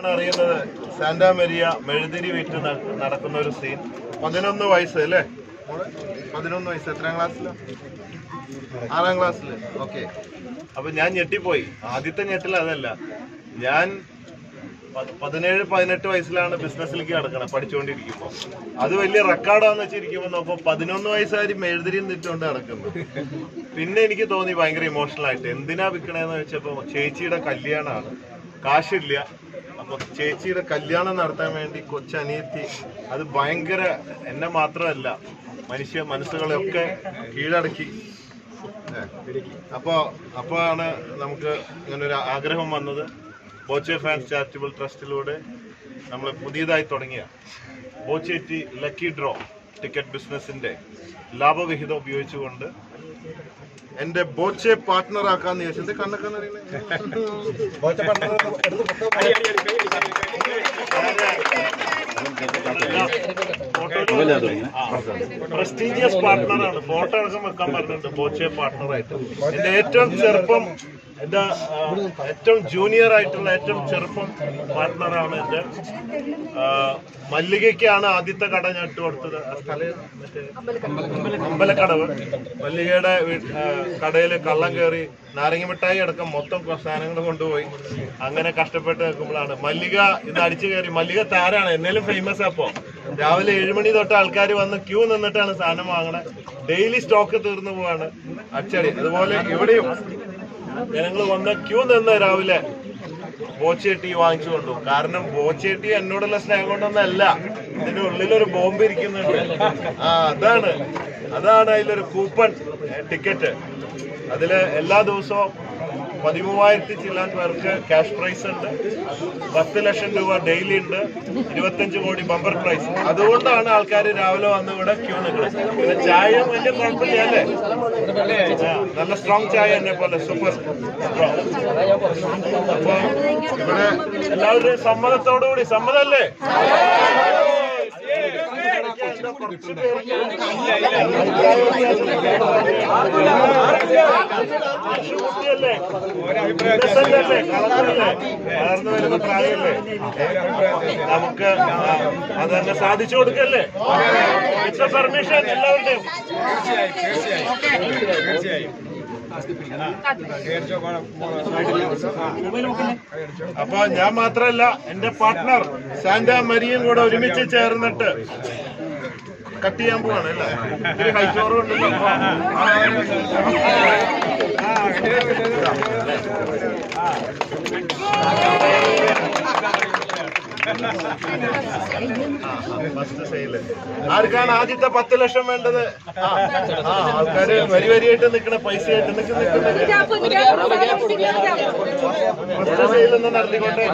ആണ് അറിയുന്നത്. സാന്റാ മെരിയ മെഴുതിരി വിറ്റ് നടക്കുന്ന ഒരു സീൻ പതിനൊന്ന് വയസ്സ് അല്ലേ? പതിനൊന്ന് വയസ്സ്. എത്രാം ക്ലാസ്സിൽ? ആറാം ക്ലാസ്സിൽ. ഓക്കെ. അപ്പൊ ഞാൻ ഞെട്ടിപ്പോയി. ആദ്യത്തെ ഞെട്ടിൽ അതല്ല. ഞാൻ പതിനേഴ് പതിനെട്ട് വയസ്സിലാണ് ബിസിനസ്സിലേക്ക് കിടക്കണത് പഠിച്ചുകൊണ്ടിരിക്കുമ്പോൾ അത് വലിയ റെക്കോർഡാന്ന് വെച്ചിരിക്കുമ്പോൾ നോക്കുമ്പോൾ പതിനൊന്ന് വയസ്സുകാരി മെഴുതിരിയും നിറ്റുകൊണ്ട് നടക്കുന്നു. പിന്നെ എനിക്ക് തോന്നി ഭയങ്കര ഇമോഷണൽ ആയിട്ട് എന്തിനാ വിൽക്കണേന്ന് വെച്ചപ്പോ ചേച്ചിയുടെ കല്യാണമാണ് കാശില്ല. ചേച്ചിയുടെ കല്യാണം നടത്താൻ വേണ്ടി കൊച്ചനിയത്തി അത് ഭയങ്കര എന്നെ മാത്രമല്ല മനുഷ്യ മനസ്സുകളെയൊക്കെ കീഴടക്കി ഏ. അപ്പോ അപ്പോഴാണ് നമുക്ക് ഇങ്ങനൊരു ആഗ്രഹം വന്നത് ബോച്ചെ ഫാൻസ് ചാരിറ്റബിൾ ട്രസ്റ്റിലൂടെ നമ്മൾ പുതിയതായി തുടങ്ങിയ ബോച്ചേറ്റി ലക്കി ഡ്രോ ടിക്കറ്റ് ബിസിനസിന്റെ ലാഭവിഹിതം ഉപയോഗിച്ചുകൊണ്ട് എന്റെ ബോച്ചെ പാർട്ട്ണർ ആക്കാന്ന് ചോദിച്ചത് കണ്ണൊക്കെ പ്രസ്റ്റീജിയസ് പാർട്ട്ണറാണ് ഫോട്ടോ അടക്കം വെക്കാൻ പറഞ്ഞിട്ടുണ്ട്. ബോച്ചെ പാർട്ട്ണറായിട്ട് എന്റെ ഏറ്റവും ചെറുപ്പം എന്റെ ഏറ്റവും ജൂനിയർ ആയിട്ടുള്ള ഏറ്റവും ചെറുപ്പം പാർട്ട്ണറാണ് എന്റെ മല്ലികയ്ക്കാണ് ആദ്യത്തെ കട ഞാൻ ഇട്ട് കൊടുത്തത്. സ്ഥലം അമ്പലക്കടവ്. മല്ലികയുടെ കടയിൽ കള്ളം കയറി നാരങ്ങ മിഠായി അടക്കം മൊത്തം സാധനങ്ങൾ കൊണ്ടുപോയി. അങ്ങനെ കഷ്ടപ്പെട്ട് നിൽക്കുമ്പോഴാണ് മല്ലിക ഇന്ന് അടിച്ചു കയറി. മല്ലിക താരാണ്. എന്നേലും ഫേമസ് അപ്പോ രാവിലെ ഏഴുമണി തൊട്ട് ആൾക്കാർ വന്ന് ക്യൂ നിന്നിട്ടാണ് സാധനം വാങ്ങണത്. ഡെയിലി സ്റ്റോക്ക് തീർന്നു പോവാണ് അച്ചടി. അതുപോലെ ഇവിടെയും ജനങ്ങൾ വന്ന് ക്യൂ നിന്ന് രാവിലെ ബോച്ചേട്ടി വാങ്ങിച്ചു കൊണ്ടു. കാരണം ബോച്ചേട്ടി എന്നോടുള്ള സ്നേഹം കൊണ്ടൊന്നല്ല. ഇതിന്റെ ഉള്ളിലൊരു ബോംബ് ഇരിക്കുന്നുണ്ട് ആ അതാണ്. അതാണ് അതിലൊരു കൂപ്പൺ ടിക്കറ്റ്. അതിൽ എല്ലാ ദിവസവും പതിമൂവായിരത്തി ചില്ലാൻ പേർക്ക് ക്യാഷ് പ്രൈസ് ഉണ്ട്. പത്ത് ലക്ഷം രൂപ ഡെയിലി ഉണ്ട്. ഇരുപത്തഞ്ച് കോടി ബമ്പർ പ്രൈസ്. അതുകൊണ്ടാണ് ആൾക്കാർ രാവിലെ വന്ന് ഇവിടെ ക്യൂ നിൽക്കുന്നത്. പിന്നെ ചായ വലിയ കുഴപ്പമില്ല നല്ല സ്ട്രോങ് ചായ എന്നെ പോലെ. സൂപ്പർ അപ്പൊ ഇവിടെ എല്ലാവരുടെയും സമ്മതത്തോടുകൂടി സമ്മതല്ലേ കുറച്ച് പേർക്ക് വളർന്നു വരുന്ന പ്രായമല്ലേ നമുക്ക് അതന്നെ അത് തന്നെ സാധിച്ചു കൊടുക്കല്ലേ ഇറ്റ്സ് പെർമിഷൻ അപ്പൊ ഞാൻ മാത്രല്ല എന്റെ പാർട്ട്ണർ സാന്റ മരിയും കൂടെ ഒരുമിച്ച് ചേർന്നിട്ട് കട്ട് ചെയ്യാൻ പോവാണ് അല്ലേ? ഹൈച്ചോറും ഉണ്ടല്ലോ. ആർക്കാണ് ആദ്യത്തെ പത്ത് ലക്ഷം വേണ്ടത്? ആൾക്കാര് വരി വരിയായിട്ട് നിക്കണ പൈസ ആയിട്ട് ഒന്ന് നടത്തിക്കോട്ടെ.